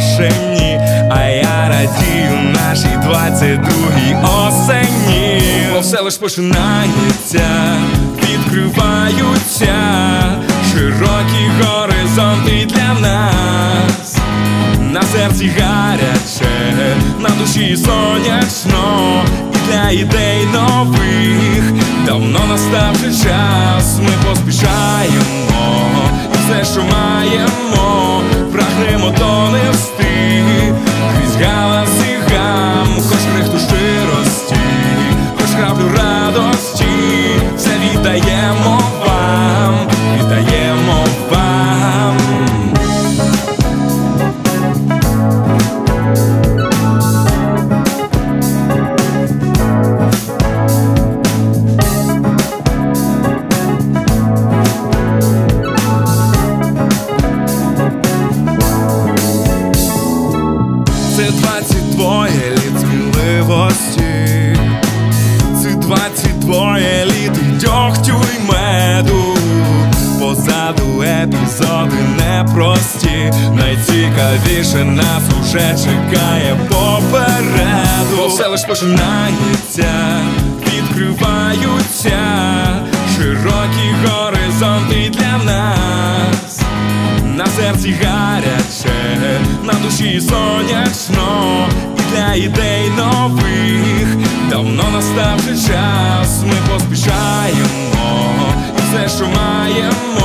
запрошені, а я радію нашій 22-й осені. Бо все лиш починається, відкриваються широкі горизонти для нас. На серці гаряче, на душі сонячно, і для ідей нових давно настав вже час, ми поспішаємо, і все, що маємо, це 22 літ дьогтю й меду. Позаду епізоди непрості, найцікавіше нас уже чекає попереду. Все лиш починається, відкриваються широкі горизонти для нас. На серці гаряче, на душі сонячно, і для ідей нових настав вже час, ми поспішаємо, і все, що маємо,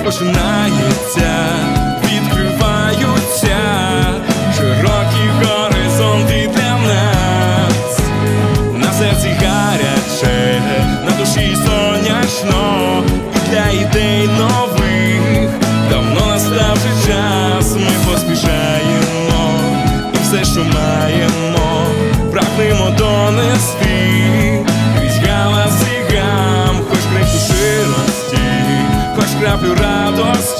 Та лиш починається, відкриваються широкі горизонти для нас. На серці гаряче, на душі сонячно, і для ідей radość